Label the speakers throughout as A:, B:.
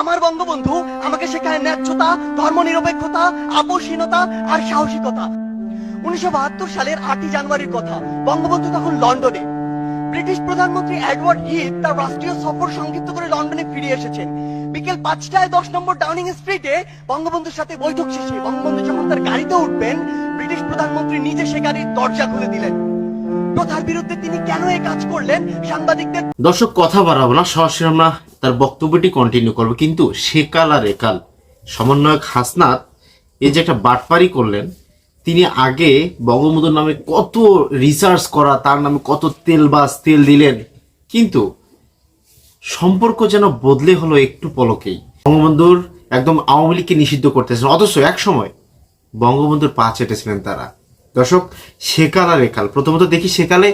A: আমার বঙ্গবন্ধু আমাকে শেখায় ন্যায্যতা, ধর্মনিরপেক্ষতা, আপোষহীনতা আর সাহসিকতা। উনিশশো বাহাত্তর সালের আটই জানুয়ারির কথা। বঙ্গবন্ধু তখন লন্ডনে। ব্রিটিশ প্রধানমন্ত্রী এডওয়ার্ড হিথ তার রাষ্ট্রীয় সফর সংক্ষিপ্ত করে লন্ডনে ফিরে এসেছেন। বিকেল পাঁচটায় দশ নম্বর ডাউনিং স্ট্রিটে বঙ্গবন্ধুর সাথে বৈঠক শেষে বঙ্গবন্ধু যখন তার গাড়িতে উঠবেন, ব্রিটিশ প্রধানমন্ত্রী নিজে সে গাড়ির দরজা খুলে দিলেন। তিনি
B: দর্শক, কথা বাড়াবো না, সরাসরি আমরা তার বক্তব্যটি কন্টিনিউ করব। কিন্তু আর একাল, সমন্বয়ক হাসনাত এই যে একটা বাটপারি করলেন, তিনি আগে বঙ্গবন্ধুর নামে কত রিসার্চ করা, তার নামে কত তেল বাস, তেল দিলেন, কিন্তু সম্পর্ক যেন বদলে হলো একটু পলকেই। বঙ্গবন্ধুর একদম আওয়ামী লীগকে নিষিদ্ধ করতেছেন অথচ এক সময় বঙ্গবন্ধুর পা চেটেছিলেন তারা। দর্শক সেকাল আর একাল। প্রথমত দেখি সেকালে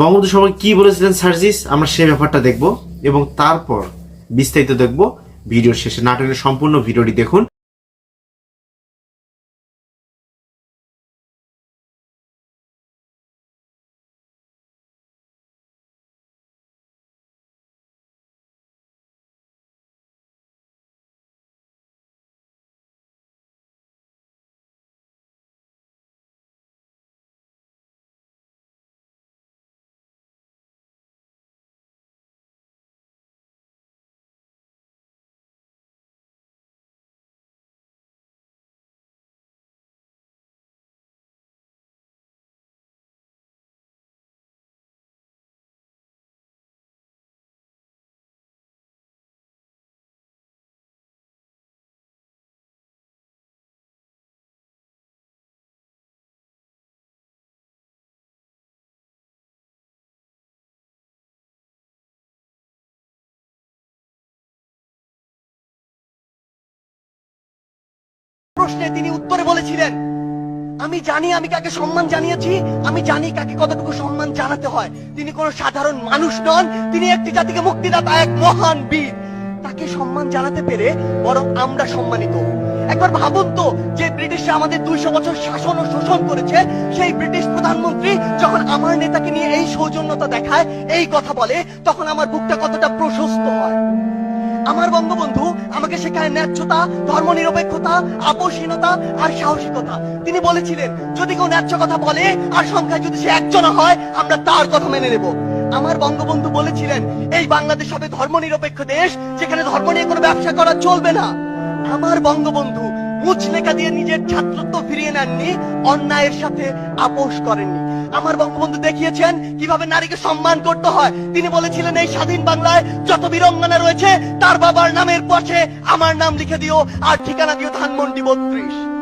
B: বঙ্গবন্ধু সবাই কি বলেছিলেন, সার্জিস? আমরা সেই ব্যাপারটা দেখব এবং তারপর বিস্তারিত দেখব। ভিডিওর শেষে নাটকের সম্পূর্ণ ভিডিওটি দেখুন।
A: প্রশ্নে তিনি উত্তরে বলেছিলেন, আমি জানি আমি কাকে সম্মান জানিয়েছি, আমি জানি কাকে কতটুকু সম্মান জানাতে হয়। তিনি কোনো সাধারণ মানুষ নন, তিনি একটি জাতিকে মুক্তিদাতা, এক মহান বীর। তাকে সম্মান জানাতে পেরে বরং আমরা সম্মানিত। একবার ভাবুন তো, যে ব্রিটিশরা আমাদের দুইশো বছর শাসন ও শোষণ করেছে, সেই ব্রিটিশ প্রধানমন্ত্রী যখন আমার নেতাকে নিয়ে এই সৌজন্যতা দেখায়, এই কথা বলে, তখন আমার বুকটা কতটা প্রশস্ত হয়। আমার বঙ্গবন্ধু আমাকে শেখায় ন্যায্যতা, ধর্মনিরপেক্ষতা, আপোষহীনতা আর সাহসিকতা। তিনি বলেছিলেন, যদি কেউ ন্যায্য কথা বলে আর সংখ্যায় যদি সে একজন হয়, আমরা তার কথা মেনে নেব। আমার বঙ্গবন্ধু বলেছিলেন, এই বাংলাদেশ হবে ধর্মনিরপেক্ষ দেশ, যেখানে ধর্ম নিয়ে কোনো ব্যবসা করা চলবে না। আমার বঙ্গবন্ধু মুচলেখা দিয়ে নিজের ছাত্রত্ব ফিরিয়ে নেননি, অন্যায়ের সাথে আপোষ করেননি। আমার বঙ্গবন্ধু দেখিয়েছেন কীভাবে নারীকে সম্মান করতে হয়। তিনি বলেছিলেন, এই স্বাধীন বাংলায় যত বীরঙ্গনা রয়েছে, তার বাবার নামের পথে আমার নাম লিখে দিও। আর ঠিকানা দিও ধানমন্ডি বত্রিশ।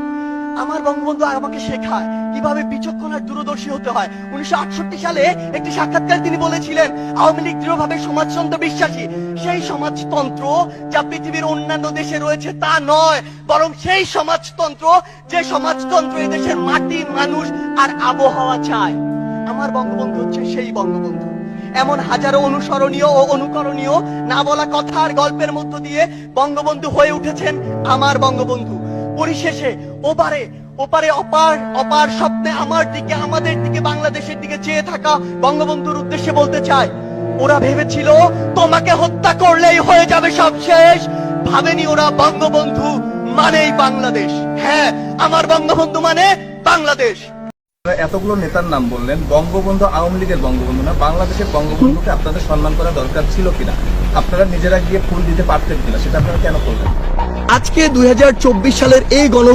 A: আমার বঙ্গবন্ধু আমাকে শেখায় কীভাবে বিচক্ষণ আর দূরদর্শী হতে হয়। উনিশশো আটষট্টি সালে একটি সাক্ষাৎকার তিনি বলেছিলেন, আওয়ামী লীগ দৃঢ়ভাবে সমাজতন্ত্র বিশ্বাসী। সেই সমাজতন্ত্র যা পৃথিবীর অন্যান্য দেশে রয়েছে তা নয়, বরং সেই সমাজতন্ত্র যে সমাজতন্ত্র এই দেশের মাটি, মানুষ আর আবহাওয়া চায়। আমার বঙ্গবন্ধু হচ্ছে সেই বঙ্গবন্ধু। এমন হাজারো অনুসরণীয় ও অনুকরণীয় না বলা কথা আর গল্পের মধ্য দিয়ে বঙ্গবন্ধু হয়ে উঠেছেন আমার বঙ্গবন্ধু। পরিশেষে ওপারে ওপারে অপার অপার স্বপ্নে আমার দিকে, আমাদের দিকে, বাংলাদেশের দিকে চেয়ে থাকা বঙ্গবন্ধুর উদ্দেশ্যে বলতে চাই, ওরা ভেবেছিল তোমাকে হত্যা করলেই হয়ে যাবে সব শেষ। ভাবেনি ওরা বঙ্গবন্ধু মানেই বাংলাদেশ। হ্যাঁ আমার বঙ্গবন্ধু মানে বাংলাদেশ।
C: এতগুলো নেতার নাম বললেন, বঙ্গবন্ধু আওয়ামী লীগের বঙ্গবন্ধু না, বাংলাদেশের বঙ্গবন্ধুকে আপনাদের সম্মান করা দরকার ছিল কিনা? আপনারা নিজেরা গিয়ে ফুল দিতে পারতেন কিনা, সেটা আপনারা কেন করলেন?
A: আজকে দুই সালের এই গণ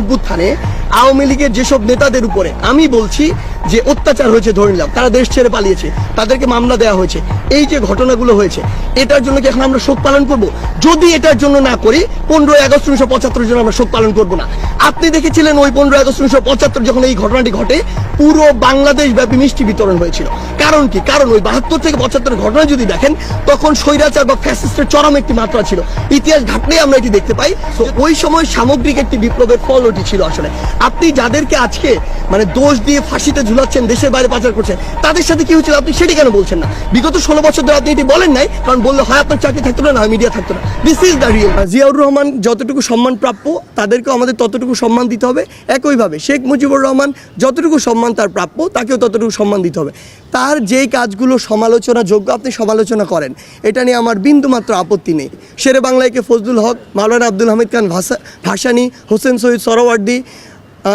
A: আওয়ামী লীগের যেসব নেতাদের উপরে আমি বলছি যে অত্যাচার হয়েছে, ধরে নিলাম, তারা দেশ ছেড়ে পালিয়েছে, তাদেরকে মামলা দেওয়া হয়েছে, এই যে ঘটনাগুলো হয়েছে, এটার জন্য কি এখন আমরা শোক পালন করব? যদি এটার জন্য না করি, পনেরোই আগস্ট উনিশশো পঁচাত্তর জন্য আমরা শোক পালন করব না। আপনি দেখেছিলেন ওই পনেরোই আগস্ট উনিশশো পঁচাত্তর যখন এই ঘটনাটি ঘটে, পুরো বাংলাদেশ ব্যাপী মিষ্টি বিতরণ হয়েছিল। কারণ কি? কারণ ওই বাহাত্তর থেকে পঁচাত্তর ঘটনা যদি দেখেন, তখন স্বৈরাচার বা ফ্যাসিস্টের চরম একটি মাত্রা ছিল। ইতিহাস ঘাটলেই আমরা এটি দেখতে পাই। তো ওই সময় সামগ্রিক একটি বিপ্লবের ফল ওটি ছিল আসলে। আপনি যাদেরকে আজকে মানে দোষ দিয়ে ফাঁসিতে ঝুলাচ্ছেন, দেশের বাইরে পাচার করছেন, তাদের সাথে কি হচ্ছিল আপনি সেটি কেন বলছেন না? বিগত ষোলো বছর ধরে আপনি এটি বলেন নাই, কারণ বললে হয় আপনার চাকরি থাকতো না মিডিয়া থাকতো না। This is the real Ziaur Rahman যতটুকু সম্মান প্রাপ্য, তাদেরকেও আমাদের ততটুকু সম্মান দিতে হবে। একইভাবে শেখ মুজিবুর রহমান যতটুকু সম্মান তার প্রাপ্য, তাকেও ততটুকু সম্মান দিতে হবে। তার যেই কাজগুলো সমালোচনা যোগ্য আপনি সমালোচনা করেন, এটা নিয়ে আমার বিন্দুমাত্র আপত্তি নেই। শেরে বাংলাইকে ফজলুল হক, মাওলানা আব্দুল হামিদ খান ভাসা- ভাসানি, হোসেন শহীদ সরওয়ার্দি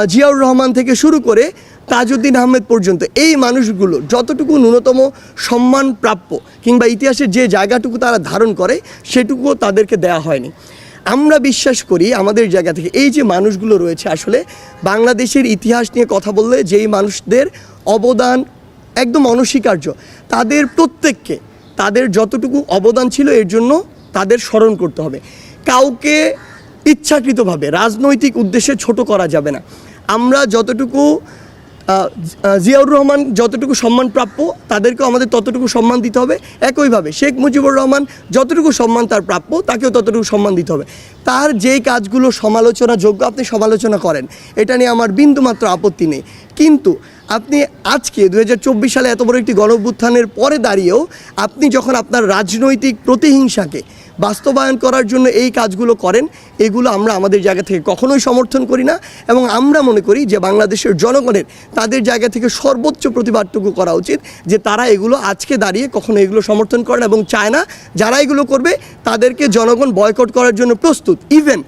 A: জিয়াউর রহমান থেকে শুরু করে তাজউদ্দিন আহমেদ পর্যন্ত এই মানুষগুলো যতটুকু ন্যূনতম সম্মান প্রাপ্য কিংবা ইতিহাসের যে জায়গাটুকু তারা ধারণ করে, সেটুকুও তাদেরকে দেয়া হয়নি। আমরা বিশ্বাস করি আমাদের জায়গা থেকে এই যে মানুষগুলো রয়েছে, আসলে বাংলাদেশের ইতিহাস নিয়ে কথা বললে যেই মানুষদের অবদান একদম অনস্বীকার্য। তাদের প্রত্যেককে, তাদের যতটুকু অবদান ছিল এর জন্য তাদের স্মরণ করতে হবে। কাউকে ইচ্ছাকৃতভাবে, রাজনৈতিক উদ্দেশ্যে ছোট করা যাবে না। আমরা যতটুকু জিয়াউর রহমান যতটুকু সম্মান প্রাপ্য তাদেরকে আমাদের ততটুকু সম্মান দিতে হবে। একইভাবে শেখ মুজিবুর রহমান যতটুকু সম্মান তার প্রাপ্য, তাকেও ততটুকু সম্মান দিতে হবে। তার যেই কাজগুলো সমালোচনা যোগ্য আপনি সমালোচনা করেন, এটা নিয়ে আমার বিন্দুমাত্র আপত্তি নেই। কিন্তু আপনি আজকে দুহাজার চব্বিশ সালে এত বড় একটি গণভ্যুত্থানের পরে দাঁড়িয়েও আপনি যখন আপনার রাজনৈতিক প্রতিহিংসাকে বাস্তবায়ন করার জন্য এই কাজগুলো করেন, এগুলো আমরা আমাদের জায়গা থেকে কখনোই সমর্থন করি না এবং আমরা মনে করি যে বাংলাদেশের জনগণের তাদের জায়গা থেকে সর্বোচ্চ প্রতিবাদটুকু করা উচিত যে তারা এগুলো আজকে দাঁড়িয়ে কখনো এগুলো সমর্থন করে না এবং চায় না। যারা এগুলো করবে, তাদেরকে জনগণ বয়কট করার জন্য প্রস্তুত। ইভেন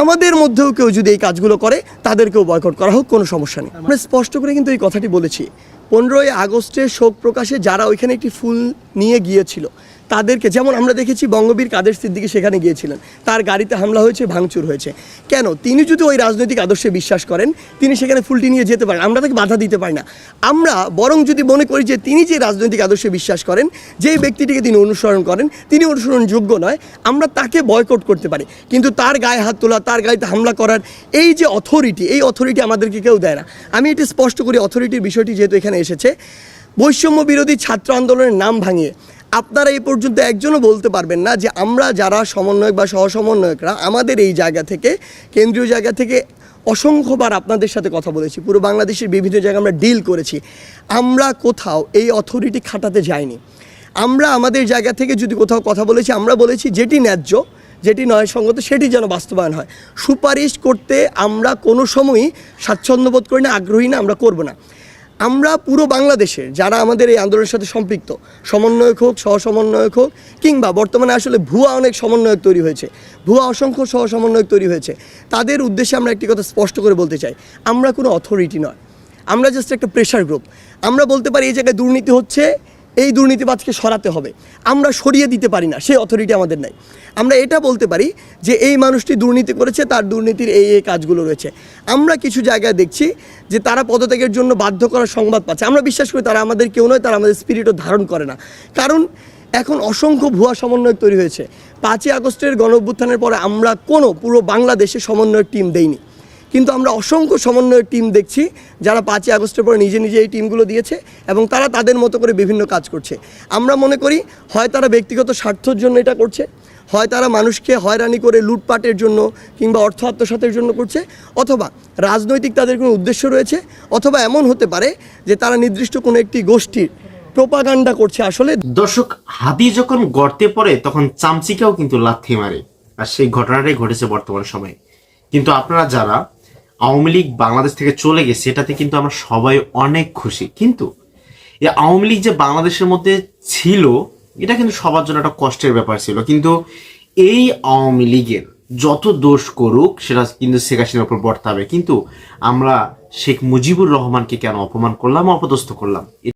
A: আমাদের মধ্যেও কেউ যদি এই কাজগুলো করে, তাদেরকেও বয়কট করা হোক, কোনো সমস্যা নেই। আমরা স্পষ্ট করে কিন্তু এই কথাটি বলেছি। পনেরোই আগস্টে শোক প্রকাশে যারা ওইখানে একটি ফুল নিয়ে গিয়েছিল তাদেরকে, যেমন আমরা দেখেছি বঙ্গবীর কাদের সিদ্দিকী সেখানে গিয়েছিলেন। তার গাড়িতে হামলা হয়েছে, ভাঙচুর হয়েছে। কেন? তিনি যদি ওই রাজনৈতিক আদর্শে বিশ্বাস করেন, তিনি সেখানে ফুলটি নিয়ে যেতে পারেন। আমরা তাকে বাধা দিতে পারি না। আমরা বরং যদি মনে করি যে তিনি যে রাজনৈতিক আদর্শে বিশ্বাস করেন যেই ব্যক্তিটিকে তিনি অনুসরণ করেন, তিনি অনুসরণযোগ্য নয়, আমরা তাকে বয়কট করতে পারি। কিন্তু তার গায়ে হাত তোলা, তার গাড়িতে হামলা করার এই যে অথরিটি এই অথরিটি আমাদেরকে কেউ দেয় না। আমি এটি স্পষ্ট করি অথরিটির বিষয়টি যেহেতু এখানে এসেছে, বৈষম্য বিরোধী ছাত্র আন্দোলনের নাম ভাঙিয়ে আপনারা এই পর্যন্ত একজনও বলতে পারবেন না যে আমরা যারা সমন্বয়ক বা সহসমন্বয়করা আমাদের এই জায়গা থেকে, কেন্দ্রীয় জায়গা থেকে অসংখ্যবার আপনাদের সাথে কথা বলেছি। পুরো বাংলাদেশের বিভিন্ন জায়গায় আমরা ডিল করেছি। আমরা কোথাও এই অথরিটি খাটাতে যাইনি। আমরা আমাদের জায়গা থেকে যদি কোথাও কথা বলেছি, আমরা বলেছি যেটি ন্যায্য, যেটি নয় সঙ্গত, সেটি যেন বাস্তবায়ন হয়। সুপারিশ করতে আমরা কোনো সময়ই স্বাচ্ছন্দ্য বোধ করি না, আগ্রহী না, আমরা করব না। আমরা পুরো বাংলাদেশে যারা আমাদের এই আন্দোলনের সাথে সম্পৃক্ত, সমন্বয়ক হোক সহ সমন্বয়ক হোক, কিংবা বর্তমানে আসলে ভুয়া অনেক সমন্বয়ক তৈরি হয়েছে, ভুয়া অসংখ্য সহ সমন্বয়ক তৈরি হয়েছে, তাদের উদ্দেশ্যে আমরা একটি কথা স্পষ্ট করে বলতে চাই, আমরা কোনো অথরিটি নয়। আমরা জাস্ট একটা প্রেশার গ্রুপ আমরা বলতে পারি এই জায়গায় দুর্নীতি হচ্ছে এই দুর্নীতিবাজকে সরাতে হবে। আমরা সরিয়ে দিতে পারি না সেই অথরিটি আমাদের নাই। আমরা এটা বলতে পারি যে এই মানুষটি দুর্নীতি করেছে, তার দুর্নীতির এই এই কাজগুলো রয়েছে। আমরা কিছু জায়গায় দেখছি যে তারা পদত্যাগের জন্য বাধ্য করার সংবাদ পাচ্ছে। আমরা বিশ্বাস করি তারা আমাদের কেউ নয়, তারা আমাদের স্পিরিটও ধারণ করে না। কারণ এখন অসংখ্য ভুয়া সমন্বয় তৈরি হয়েছে। পাঁচই আগস্টের গণ পরে আমরা কোনো পুরো বাংলাদেশে সমন্বয়ের টিম দেইনি। কিন্তু আমরা অসংখ্য সমন্বয়ের টিম দেখছি যারা পাঁচই আগস্টের পরে নিজে নিজে এই টিমগুলো দিয়েছে এবং তারা তাদের মতো করে বিভিন্ন কাজ করছে। আমরা মনে করি, হয় তারা ব্যক্তিগত স্বার্থর জন্য এটা করছে, হয় তারা মানুষকে হয়রানি করে লুটপাটের জন্য কিংবা অর্থ আত্মসাতের জন্য করছে, অথবা রাজনৈতিক তাদের কোনো উদ্দেশ্য রয়েছে, অথবা এমন হতে পারে যে তারা নির্দিষ্ট কোনো একটি গোষ্ঠীর প্রোপাগান্ডা করছে আসলে।
B: দর্শক হাতি যখন গর্তে পড়ে, তখন চামচিকাও কিন্তু লাথি মারে, আর সেই ঘটনাটাই ঘটেছে বর্তমান সময়ে। কিন্তু আপনারা যারা আওয়ামী লীগ বাংলাদেশ থেকে চলে গেছে এটাতে কিন্তু আমরা সবাই অনেক খুশি। কিন্তু এই আওয়ামী লীগ যে বাংলাদেশের মধ্যে ছিল, এটা কিন্তু সবার জন্য একটা কষ্টের ব্যাপার ছিল। কিন্তু এই আওয়ামী লীগের যত দোষ করুক, সেটা কিন্তু শেখ হাসিনার উপর বর্তাবে। কিন্তু আমরা শেখ মুজিবুর রহমানকে কেন অপমান করলাম, অপদস্থ করলাম?